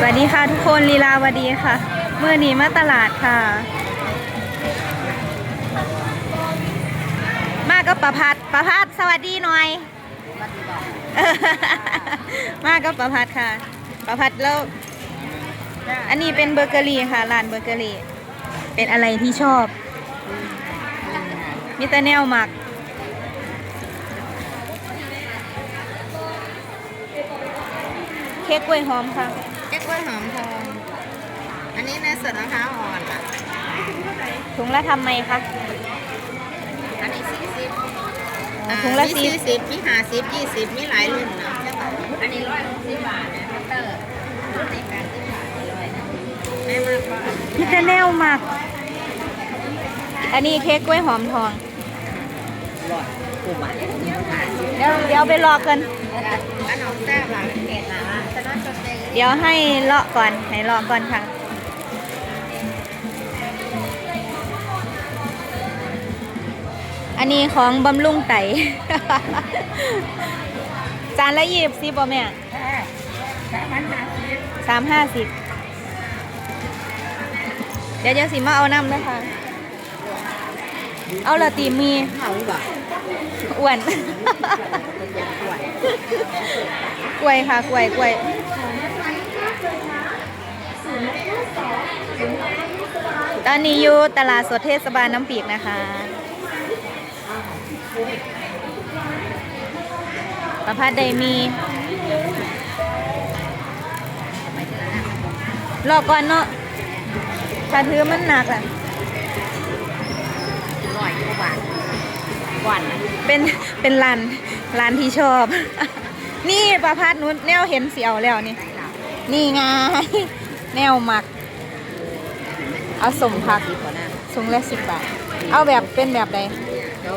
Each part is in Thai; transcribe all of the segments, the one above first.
สวัสดีค่ะทุกคนลีลาวดีค่ะ เมื่อนี้มาตลาดค่ะ มากับประพัดประพัดสวัสดีหน่อย มากับประพัดค่ะ ประพัดแล้ว อันนี้เป็นเบเกอรี่ค่ะร้านเบเกอรี่ เป็นอะไรที่ชอบมิตแนวหมักเค้กกล้วยหอมค่ะ เก๊กกล้วยหอมทอง อันนี้เนยสดมะพร้าวอ่อนอะถุงละทำไมคะ อันนี้สี่สิบอ๋อถุงละมีสี่สี่สิบมีห้าสิบยี่สิบมีหลายรุ่นนะใช่ป่ะอันนี้ร้อยหกสิบบาทนะพัตเตอร์รุ่นนี้แปดสิบบาทร้อยนะไม่มากกว่ามิตรแนวหมัก อันนี้เค้กกล้วยหอมทอง ร้อยกูบาทห้าสิบเดี๋ยวเดี๋ยวไปรอกัน อันน้องแซ่บหลังเกตนะฉะนั้นจดเองเดี๋ยวให้เลาะก่อน ให้เลาะก่อนค่ะ อันนี้ของบำรุงไต จานละยี่สิบสิบป่ะแม่แค่สามพันห้าสิบสามห้าสิบเดี๋ยวเดี๋ยวสิมาเอาน้ำนะคะ เอาละตีมีเขาบ่อ้วนกล้วยค่ะกล้วยกล้วยตอนนี้อยู่ตลาดสดเทศบาลน้ำปีกนะคะ ประพัดใดมี รอก่อนเนาะถ้าถือมันหนักอะร้อยกว่าบาทก่อนนะเป็นเป็นร้านร้านที่ชอบ นี่ประพัดนุ้นแนวเห็นเสียวแล้วนี่ นี่ไงแนวหมัก เอาสมผักสิบกว่านะถุงละสิบบาท เอาแบบเป็นแบบใดแล้ว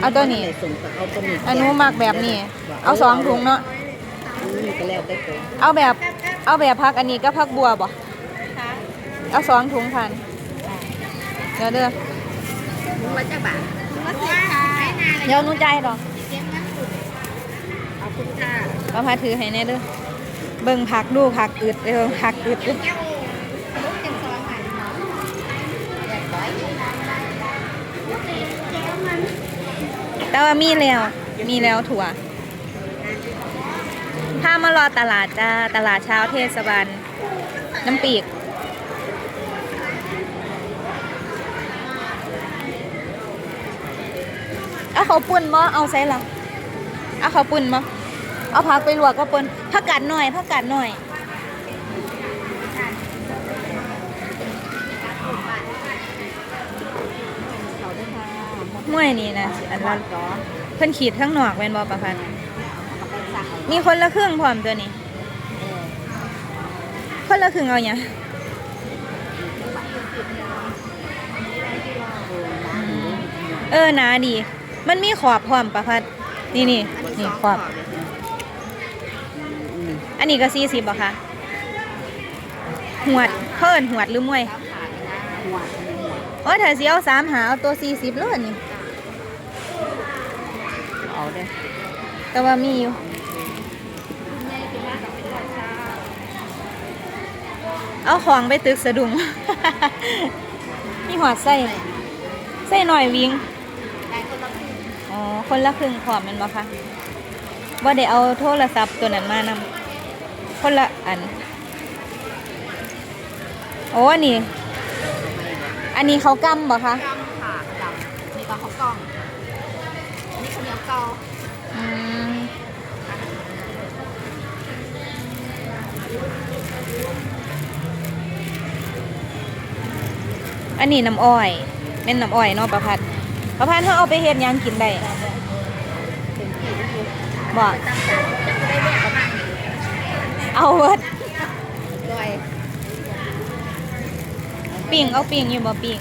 เอาตัวนี้ ส่งกับเอาตัวนี้อนุมักแบบนี้ เอาสองถุงเนาะอืมก็แล้วแต่ตัวเอาแบบ เอาแบบพักอันนี้ก็พักบัวบ่เอาสองถุงพัน เดี๋ยวเด้อถุงละเจ้าบาทถุงละสิบค่ะเดี๋ยวหนูใจายดอกเก็บน้ำสุดขอบคุณค่ะ ประพัดถือให้แน่เด้อ เบิ่งผักดูผักอืดเด้อผักอืดเด้อลูกจังซองค่ะแปดร้อย แต่ว่ามีแล้ว มีแล้วถั่ว ถ้ามารอตลาดจ้า ตลาดเช้าเทศบาล น้ำปีก เอาเขาปุ่นบ่เอาใส่ละเอาเขาปุ่นบ่เอาผักไปลวกก็ปุ่นผักกาดหน่อยผักกาดหน่อย ม่วยนี่นะอันละเพิ่นขีดข้างนอกแม่นบ่ประพันธ์มีคนละครึ่งพร้อมตัวนี้คนละครึ่งเอาหยังเออหนาดี มันมีขอบพร้อมประพัดนี่นี่นี่ขอบ อันนี้ก็สี่สิบบ่คะหวดเพิ่นหวดหรือมวยโอ้ยถ้าสิเอาสามหาเอาตัวสี่สิบเลยนี่ เอาเด้แต่ว่ามีอยู่เอาของไปตึกสะดุงมีหอดไส้ไส้หน่อยวิ่งอ๋อ คนละครึ่งขอบมันบ่คะว่าได้เอาโทรศัพท์ตัวนั้นมานำคนละอัน โอ้อันนี้ อันนี้เขากำบ่คะกำค่ะกำมีปลาข้ากล้อง นนี้ข้าวเหนียวเกาอืมอันนี้น้ำอ้อยเป็นน้ำอ้อยเนาะประพัดประพัดเขาเอาไปเฮ็ดหยังกินได้บ่ตั้งใจจะได้แม่ประมาณนี้เอาเวิดด้วย ปิ่งเอาปิ่งอยู่บ่ปิ่ง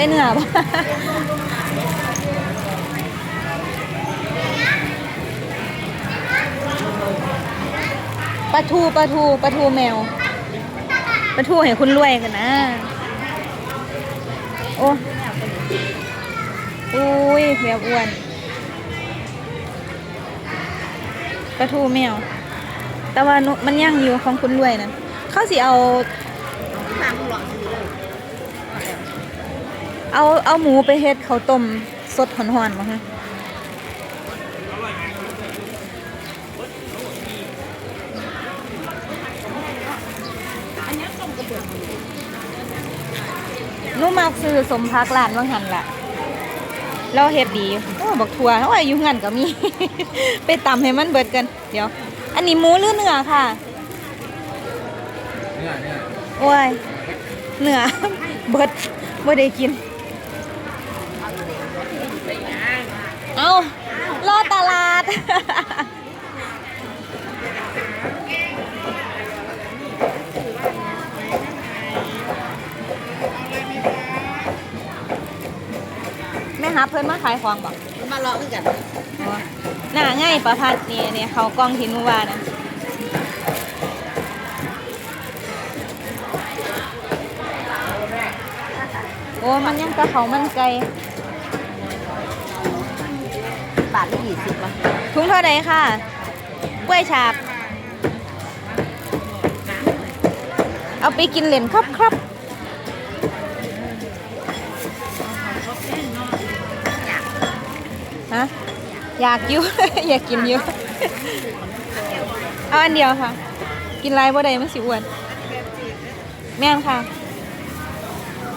ไปเหนือบ่ลาทูปลาทูปลาทูแมวปลาทูให้คุณรวยกันนะ โอ้อุ้ยแมวอ้วนปลาทูแมว แต่ว่านุมันย่างอยู่ของคุณรวยนะเขาสิเอาทางหลอด เลยเอาเอาหมูไปเฮ็ดข้าวต้มสดหอนๆมาฮะหนูมักซื้อสมพักร้านว่างหันล่ะเราเฮ็ดดีโอ้บักทัวเฮาอายุงันก็มี ไปตำให้มันเบิดกัน เดี๋ยว อันนี้หมูหรือเนื้อค่ะ เนี่ยเนี่ยโอ้ยเนื้อเบิดบ่ได้กิน เอารอตลาด แม่หาเพิ่นมาขายของบ่มาเลาะคือกันอ๋อน่าง่ายประพัดนี่เนี่ยเขากล้องทินเมื่อวานนะโอ้มันยังกระเขามันไกล บาทละยี่สิบวะถุงเท่าไหร่ค่ะกล้วยฉาบ เอาไปกินเหรียญครับครับฮะอยากอยู่ อยากกินอยู่ เอาอันเดียวค่ะ กินไรบ่ได้มันสิอ้วน แม่นค่ะ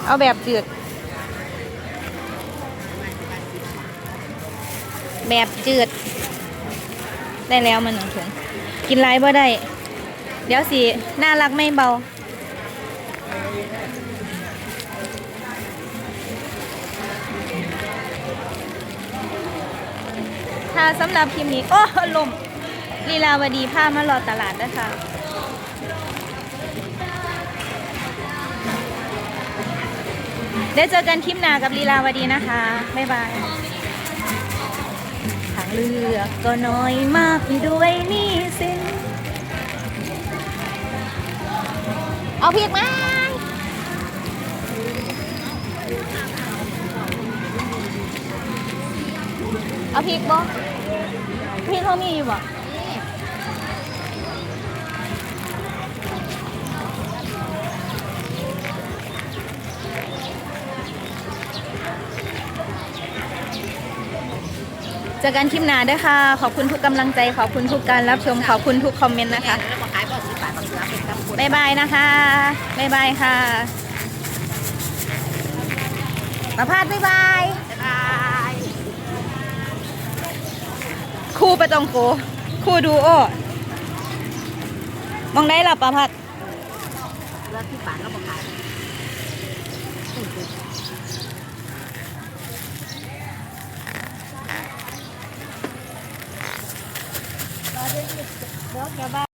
เอาแบบจืด แบบจืด ได้แล้วมันหนึ่งถุง กินไรบ่ได้ เดี๋ยวสิ น่ารักไม่เบา ค่ะสำหรับคลิปนี้ โอ้ลมลีลาวดีผ้ามารอตลาดนะคะได้เจอกันคลิปหน้ากับลีลาวดีนะคะ บ๊ายบาย เลือกก็น้อยมากด้วยนี่สินเอาพริกมเอาพริกบ่พริกเขามีอยู่บ่ เจอกันคลิปหน้าด้วยค่ะ ขอบคุณทุกกำลังใจ ขอบคุณทุกการรับชม ขอบคุณทุกคอมเมนต์นะคะแล้วก็ขายบ่สิบบาทบางเสือเป็นกำปุนบ๊ายบายนะคะบ๊ายบายค่ะประพาสบ๊ายบายครูประตองโกครูดูโอมองได้หรอประพัดเลือกที่บาทแล้วบ่ขาย Đồ chơi